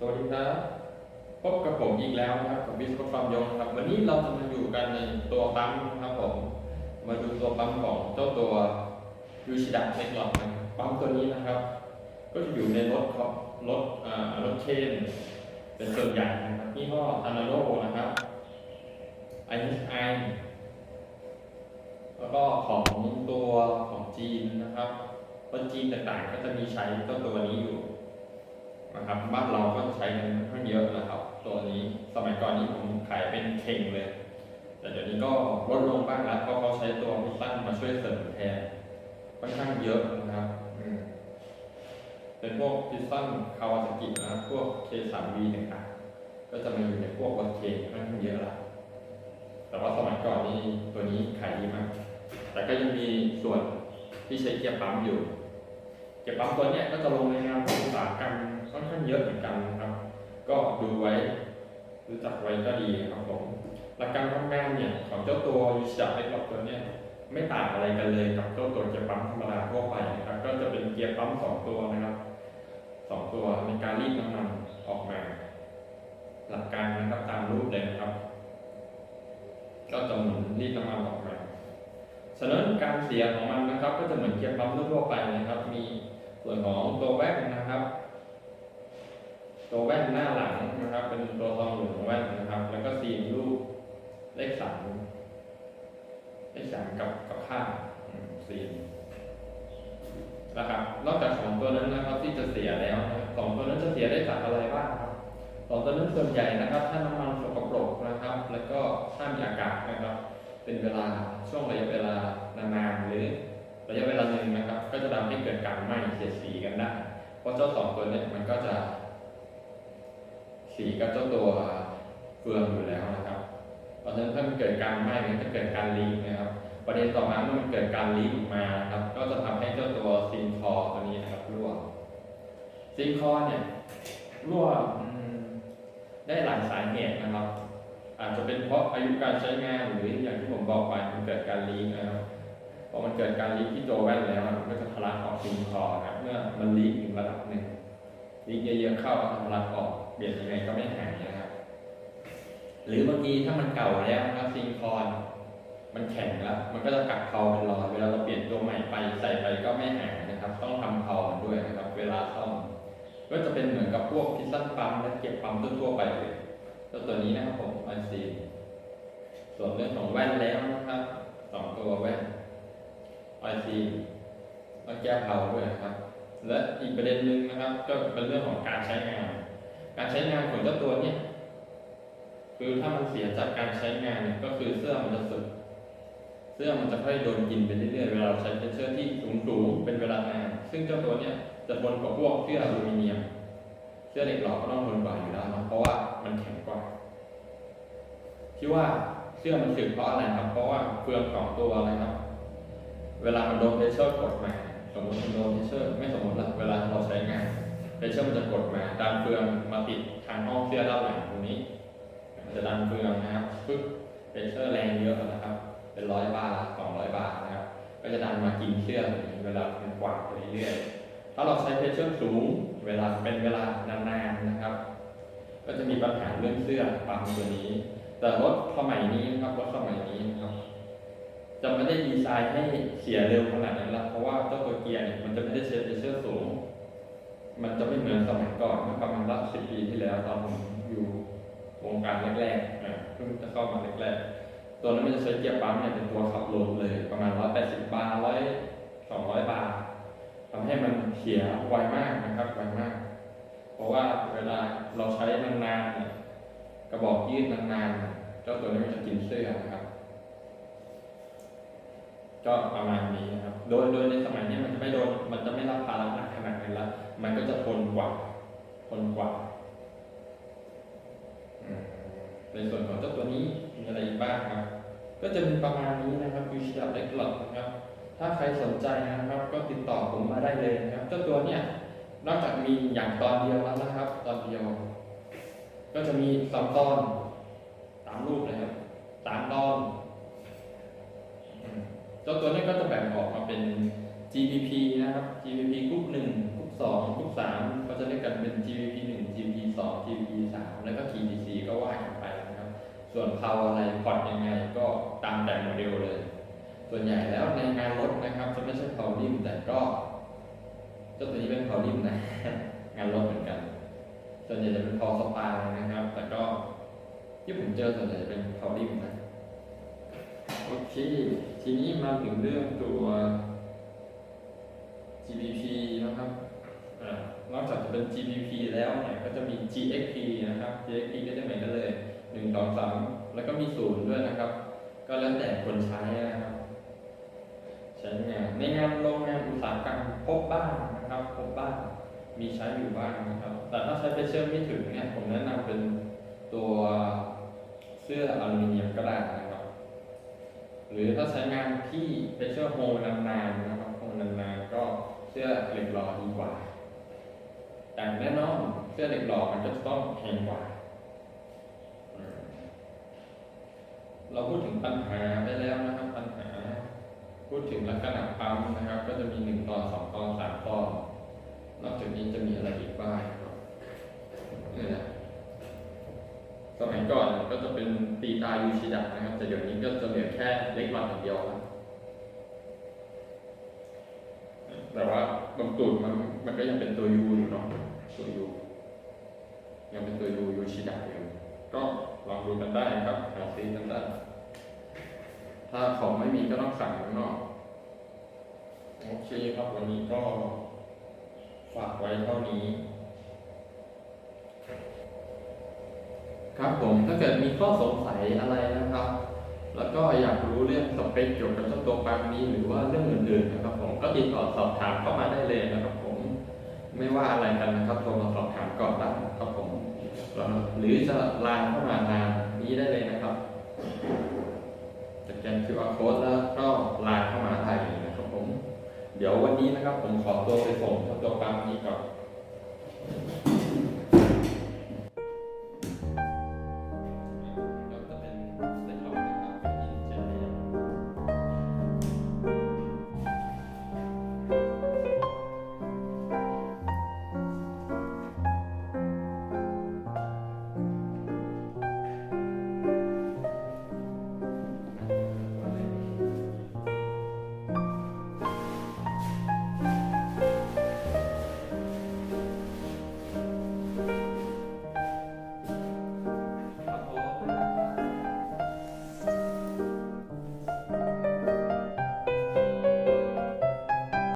สวัสดีครับ พบกับผมอีกแล้วนะครับกับวิศวกรยงครับ วันนี้เราจะมาอยู่กันในตัวปั๊มนะครับผม มาดูตัวปั๊มของเจ้าตัวยูชิดะเล็กหลอดนปั๊มตัวนี้นะครับ ก็จะอยู่ในรถครับรถอ่ารถเชน เป็นส่วนใหญ่นะครับยี่ห้อานาโร่นะครับ ISI แล้วก็ของตัวของจีนนะครับคนจีนต่างๆ ก็จะมีใช้เจ้าตัวนี้อยู่นะครับบ้านเรา ก่อนนี้ผมขายเป็นเข่งเลย แต่เดี๋ยวนี้ก็ลดลงบ้างแล้วเพราะเขาใช้ตัวพิซซันมาช่วยเสริมแทนค่อนข้างเยอะนะครับเป็นพวกพิซซันคาวาซากินะครับพวก K3V ต่างๆก็จะมาอยู่ในพวกวัตเคค่อนข้างเยอะละแต่ว่าสมัยก่อนนี่ตัวนี้ขายดีมาก แต่ก็ยังมีส่วนที่ใช้เกียร์ปั๊มอยู่ เกียร์ปั๊มตัวนี้ก็จะลงในงานองอุตสาหกรรมค่อนข้างเยอะเหมือนกันนะครับ ก็ดูไว้ รู้จักไว้ก็ดีครับผมหลักการทำงานเนี่ยของเจ้าตัวยูชิดะเล็กหลอกตัวเนี้ยไม่ต่างอะไรกันเลยกับเจ้าตัวเกียร์ปั๊มธรรมดาทั่วไปนะครับก็จะเป็นเกียร์ปั๊มสองตัวนะครับสองตัวในการรีดน้ำมันออกมา หลักการนะครับตามรูปเลยนะครับ ก็จะหมุนรีดน้ำมันออกมาฉะนั้นการเสียของมันนะครับ ก็จะเหมือนเกียร์ปั๊มทั่วไปนะครับ มีส่วนของตัวแว่นนะครับ ตัวแว่นหน้าหลังนะครับ เป็นตัวทองเหลืองแว่นนะครับ แล้วก็ซีนรูปเลขสามเลขสามกับกับข้าซีนนะครับ นอกจากสองตัวนั้นนะครับที่จะเสียแล้วสองตัวนั้นจะเสียได้จากอะไรบ้างครับสองตัวนั้นส่วนใหญ่นะครับ ถ้าน้ำมันสกปรกนะครับ แล้วก็ถ้ามีอากาศนะครับ เป็นเวลาช่วงระยะเวลานานๆหรือระยะเวลาหนึ่งนะครับ ก็จะทำให้เกิดการไหม้เสียสีกันได้เพราะเจ้าสองตัวเนี้มันก็จะ สีกับเจ้าตัวเฟืองอยู่แล้วนะครับ เพราะฉะนั้นถ้ามันเกิดการไหม้มันจะเกิดการลีกนะครับ ประเด็นต่อมาเมื่อมันเกิดการลีกออกมาครับ ก็จะทำให้เจ้าตัวซิงคอตัวนี้นะครับรั่วซิงคอเนี่ยรั่วได้หลายสาเหตุนะครับ อาจจะเป็นเพราะอายุการใช้งานหรืออย่างที่ผมบอกไปมันเกิดการลีกนะครับพอมันเกิดการลีกที่ตัวแว่นแล้วมันก็จะทะลักออกซิงคอนะครับเมื่อมันลีกถึงระดับหนึ่งลีกเยอะๆเข้าก็ทะลักออก เปลี่ยนยังไงก็ไม่หายนะครับ หรือบางทีถ้ามันเก่าแล้วนะครับซิงคอนมันแข็งแล้ว มันก็จะกัดเพาเป็นรอยเวลาเราเปลี่ยนตัวใหม่ไปใส่ไปก็ไม่หายนะครับ ต้องทำเพามันด้วยนะครับ เวลาซ่อมก็จะเป็นเหมือนกับพวกพิซซันปั๊มและเก็บปั๊มทั่วๆไปเลยตัวตัวนี้นะครับผมไอซีส่วนเรื่องของแว่นแล้วนะครับสองตัวแว่นไอซีต้องแก้เผาด้วยนะครับ และอีกประเด็นหนึ่งนะครับ ก็เป็นเรื่องของการใช้งาน การใช้งานของเจ้าตัวเนี้ยคือถ้ามันเสียจากการใช้งานเนี่ยก็คือเสื้อมันจะสึก เสื้อมันจะค่อยโดนกินไปเรื่อยๆเวลาเราใช้เป็นเสื้อที่สูงๆเป็นเวลานานซึ่งเจ้าตัวเนี้ยจะทนกว่าพวกเสื้ออลูมิเนียม เสื้อเหล็กหลอก็ต้องทนกว่าอยู่แล้วนะเพราะว่ามันแข็งกว่า ที่ว่าเสื้อมันสึกเพราะอะไรครับ เพราะว่าเฟืองของตัวอะไรครับ เวลามันโดนเพรสเชอร์กดมาสมมติมันโดนเพรสเชอร์ไม่สมมติละเวลาเราใช้งาน ชอร์มันจะกดมาดันเฟืองมาติดทางห้องเสื้อด้านหลังตรงนี้มันจะดันเฟืองนะครับปึ๊บเพรสเชอร์แรงเยอะนะครับ เป็นร้อยบาร์สองร้อยบาร์นะครับ ก็จะดันมากินเสื้อเวลามันกวาดไปเรื่อยๆถ้าเราใช้เพรสเชอร์สูงเวลาเป็นเวลานานๆนะครับ ก็จะมีปัญหาเรื่องเสื้อปั๊มตัวนี้ แต่รถสมัยนี้นะครับรถสมัยนี้นะครับจะไม่ได้ดีไซน์ให้เสียเร็วขนาดนั้นละเพราะว่าเจ้าตัวเกียร์เนี่ยมันจะไม่ได้ใช้เพรสเชอร์สูง สิบปีที่แล้วตอนผมอยู่วงการแรกๆอะเพิ่งจะเข้ามาแรกๆตัวนั้นมันจะใช้เกียร์ปั๊มเนี่ยเป็นตัวขับลมเลยประมาณ180บบาร์ร้อยสองร้อยบาร์ทำให้มันเสียไวมากนะครับไวมาก เพราะว่าเวลาเราใช้นานๆเนี่ยกระบอกยืดนานๆเนี่ยเจ้าตัวนี้มันจะกินเสื้อนะครับก็ประมาณนี้นะครับ โดย โดยในสมัยนี้มันจะไม่โดน มันจะไม่รับภาระหนักขนาดนั้นละ มันก็จะทนกว่า ทนกว่าอืม ในส่วนของเจ้าตัวนี้มีอะไรอีกบ้างครับ ก็จะมีประมาณนี้นะครับยูชิดะเล็กหลอดนะครับ ถ้าใครสนใจนะครับ ก็ติดต่อผมมาได้เลยนะครับ เจ้าตัวเนี้ยนอกจากมีอย่างตอนเดียวแล้วนะครับ ตอนเดียว ก็จะมีสองตอนตามรูปเลยครับสามตอนเจ้าตัวนี้ก็จะแบ่งออกมาเป็น GPP นะครับ GPP กรุ๊ปหนึ่งกรุ๊ปสองกรุ๊ปสามก็จะเรียกกันเป็น GPP หนึ่ง ส่วนเพาอะไรพอร์ตยังไงก็ตามแต่โมเดลเลย ส่วนใหญ่แล้วในงานรถนะครับจะไม่ใช่เพาริมแต่ก็เจ้าตัวนี้เป็นเพาริมนะ งานรถเหมือนกัน ส่วนใหญ่จะเป็นเพาสปานะครับ แต่ก็ที่ผมเจอส่วนใหญ่จะเป็นเพาริมนะโอเคทีนี้มาถึงเรื่องตัว GBP นะครับอนอกจากจะเป็น GBP แล้วเนี่ยก็จะมี GXP นะครับ GXP ก็จะเหมือนกันเลย 1 2 3แล้วก็มีศูนย์ด้วยนะครับ ก็แล้วแต่คนใช้นะครับใช้งานในงานโรงงานอุตสาหกรรมพบบ้างนะครับพบบ้างมีใช้อยู่บ้างนะครับ แต่ถ้าใช้ไปเชื่อมไม่ถึงเนี่ยผมแนะนำเป็นตัวเสื้ออลูมิเนียมก็ได้นะครับ หรือถ้าใช้งานที่เป็นเสื้อโฮนานๆนะครับโฮนานๆก็เสื้อเหล็กหล่อดีกว่า แต่แน่นอนเสื้อเหล็กหล่อมันก็จะต้องแพงกว่าอืม เราพูดถึงปัญหาไปแล้วนะครับปัญหา พูดถึงลักษณะปั๊มนะครับ ก็จะมีหนึ่งตอนสองตอนสามตอนนอกจากนี้จะมีอะไรอีกบ้างครับนี่นะสมัยก่อนก็จะเป็นตีตายูชิดะนะครับ แต่เดี๋ยวนี้ก็จะเหลือแค่เล็กหลอดอย่างเดียวครับแต่ว่าบางตูดมันมันก็ยังเป็นตัวยูอยู่เนาะตัวยูยังเป็นตัวยูยูชิดะอยู่ก็ลองดูกันได้ครับหาซื้อกันได้ ถ้าของไม่มีก็ต้องสั่งข้างนอกโอเคครับวันนี้ก็ฝากไว้เท่านี้ ครับผมถ้าเกิดมีข้อสงสัยอะไรนะครับ แล้วก็อยากรู้เรื่องสเปคเกี่ยวกับเจ้าตัวปั๊มนี้หรือว่าเรื่องอื่นๆนะครับผมก็ติดต่อสอบถามเข้ามาได้เลยนะครับผม ไม่ว่าอะไรกันนะครับโทรมาสอบถามก่อนได้ครับผมหรือจะไลน์เข้ามางานนี้ได้เลยนะครับ QR code แล้วก็ไลน์เข้ามาได้เลยนะครับผม เดี๋ยววันนี้นะครับผมขอตัวไปส่งตัว